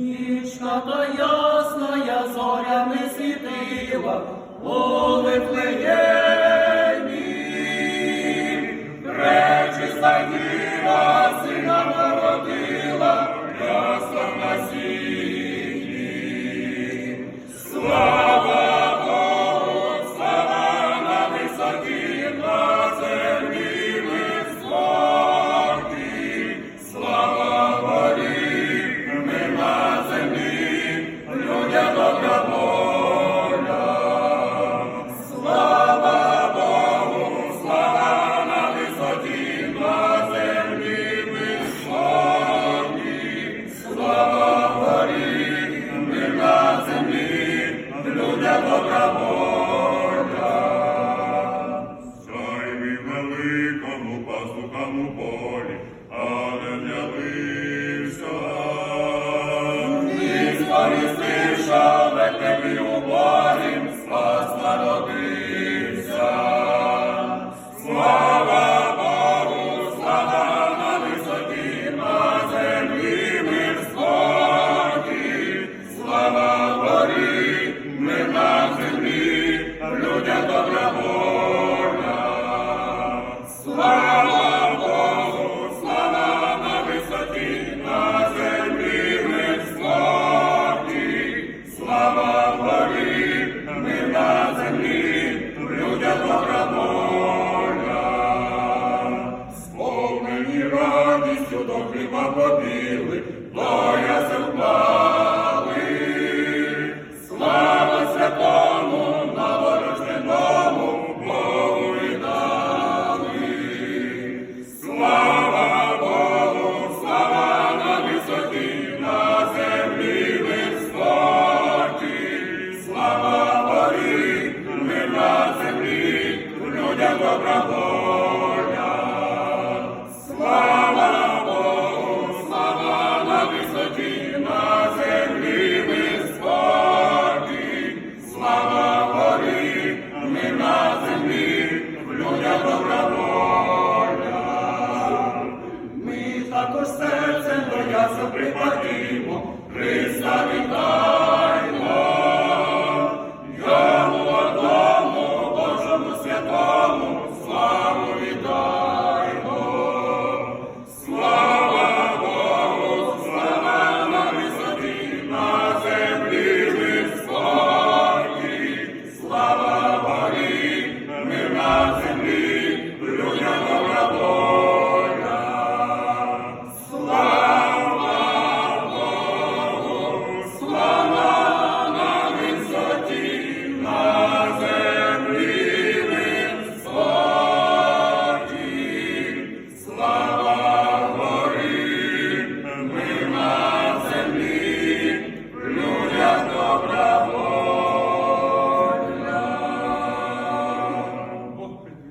Нічна та ясна, зорями світила, у речі Пречиста з'явився. І сповістивши ветлемі убогим, спас народився. Радістю до хліба побігли, до ясел впали. Слава святому, новорожденому, Богу і дали. Слава Богу, слава на висоті, на землі високі. Слава горі, мир на землі, людям добра Слава горі, ми на землі, людям добра воля. Ми також серцем до ясу припадимо, Христа вітаємо.